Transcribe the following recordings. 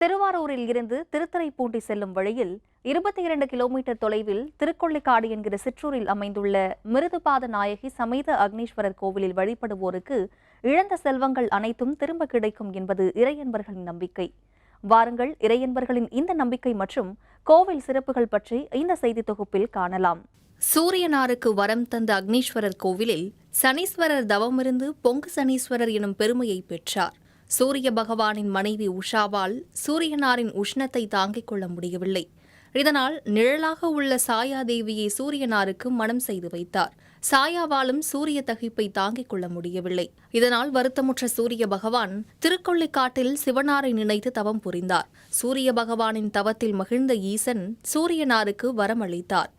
திருவாரூரில் இருந்து திருத்துறைப்பூண்டி செல்லும் வழியில் இருபத்தி இரண்டு கிலோமீட்டர் தொலைவில் திருக்கொள்ளிக்காடு என்கிற சிற்றூரில் அமைந்துள்ள மிருதுபாத நாயகி சமேத அக்னீஸ்வரர் கோவிலில் வழிபடுவோருக்கு இழந்த செல்வங்கள் அனைத்தும் திரும்ப கிடைக்கும் என்பது இறையன்பர்களின் நம்பிக்கை. வாருங்கள் இறையன்பர்களின் இந்த நம்பிக்கை மற்றும் கோவில் சிறப்புகள் பற்றி இந்த செய்தி தொகுப்பில் காணலாம். சூரியனாருக்கு வரம் தந்த அக்னீஸ்வரர் கோவிலில் சனீஸ்வரர் தவமிருந்து பொங்கு சனீஸ்வரர் எனும் பெருமையை பெற்றார். சூரிய பகவானின் மனைவி உஷாவால் சூரியனாரின் உஷ்ணத்தை தாங்கிக் கொள்ள முடியவில்லை. இதனால் நிழலாக உள்ள சாயா தேவியை சூரியனாருக்கு மனம் செய்து வைத்தார். சாயாவாலும் சூரிய தகிப்பை தாங்கிக் கொள்ள முடியவில்லை. இதனால் வருத்தமுற்ற சூரிய பகவான் திருக்கொள்ளிக்காட்டில் சிவனாரை நினைத்து தவம் புரிந்தார். சூரிய பகவானின் தவத்தில் மகிழ்ந்த ஈசன் சூரியனாருக்கு வரமளித்தார்.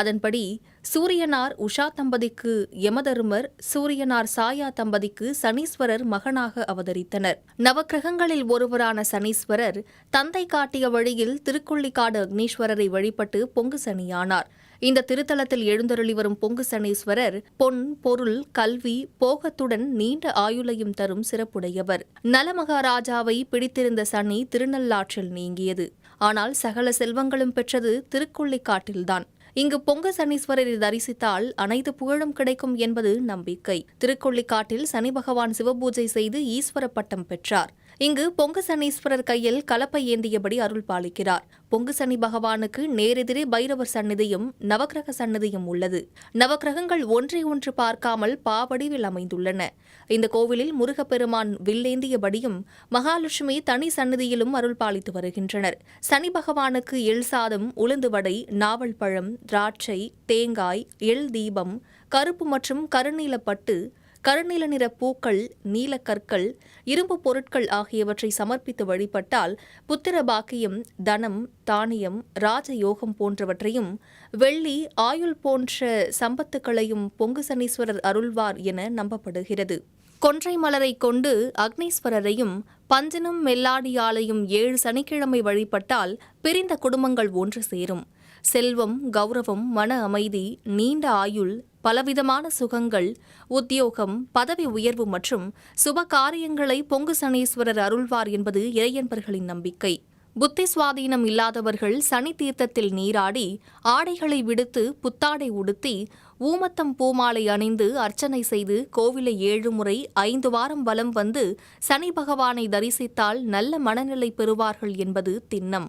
அதன்படி சூரியனார் உஷா தம்பதிக்கு யமதருமர் சூரியனார் சாயா தம்பதிக்கு சனீஸ்வரர் மகனாக அவதரித்தனர். நவக்கிரகங்களில் ஒருவரான சனீஸ்வரர் தந்தை காட்டிய வழியில் திருக்குள்ளிக்காடு அக்னீஸ்வரரை வழிபட்டு பொங்கு சனியானார். இந்த திருத்தலத்தில் எழுந்தருளி வரும் பொங்கு சனீஸ்வரர் பொன் பொருள் கல்வி போகத்துடன் நீண்ட ஆயுளையும் தரும் சிறப்புடையவர். நலமகாராஜாவை பிடித்திருந்த சனி திருநள்ளாற்றில் நீங்கியது. ஆனால் சகல செல்வங்களும் பெற்றது திருக்குள்ளிக்காட்டில்தான். இங்கு பொங்க சனீஸ்வரரை தரிசித்தால் அனைத்து புகழும் கிடைக்கும் என்பது நம்பிக்கை. திருக்கொள்ளிக்காட்டில் சனி பகவான் சிவபூஜை செய்து ஈஸ்வர பட்டம் பெற்றார். இங்கு பொங்க சனீஸ்வரர் கையில் கலப்பை ஏந்தியபடி அருள் பாலிக்கிறார். பொங்கு சனி பகவானுக்கு நேரெதிரே பைரவர் சந்நிதியும் நவக்கிரக சந்நிதியும் உள்ளது. நவக்கிரகங்கள் ஒன்றை ஒன்று பார்க்காமல் பாவடிவில் அமைந்துள்ளன. இந்த கோவிலில் முருகப்பெருமான் வில்லேந்தியபடியும் மகாலட்சுமி தனி சந்நிதியிலும் அருள் பாலித்து வருகின்றனர். சனி பகவானுக்கு எள் சாதம் உளுந்து வடை நாவல் பழம் திராட்சை தேங்காய் எள் தீபம் கருப்பு மற்றும் கருநீலப்பட்டு கருநில நிற பூக்கள் நீலக்கற்கள் இரும்பு பொருட்கள் ஆகியவற்றை சமர்ப்பித்து வழிபட்டால் புத்திர பாக்கியம் தனம் தானியம் ராஜயோகம் போன்றவற்றையும் வெள்ளி ஆயுள் போன்ற சம்பத்துக்களையும் பொங்கு சனீஸ்வரர் அருள்வார் என நம்பப்படுகிறது. கொன்றை மலரை கொண்டு அக்னீஸ்வரரையும் பஞ்சனும் மெல்லாடியாலையும் ஏழு சனிக்கிழமை வழிபட்டால் பிரிந்த குடும்பங்கள் ஒன்று சேரும். செல்வம் கௌரவம் மன அமைதி நீண்ட ஆயுள் பலவிதமான சுகங்கள் உத்தியோகம் பதவி உயர்வு மற்றும் சுப காரியங்களை பொங்கு சனீஸ்வரர் அருள்வார் என்பது இறையன்பர்களின் நம்பிக்கை. புத்தி சுவாதீனம் இல்லாதவர்கள் சனி தீர்த்தத்தில் நீராடி ஆடைகளை விடுத்து புத்தாடை உடுத்தி ஊமத்தம் பூமாலை அணிந்து அர்ச்சனை செய்து கோவிலை ஏழு முறை ஐந்து வாரம் வலம் வந்து சனி பகவானை தரிசித்தால் நல்ல மனநிலை பெறுவார்கள் என்பது திண்ணம்.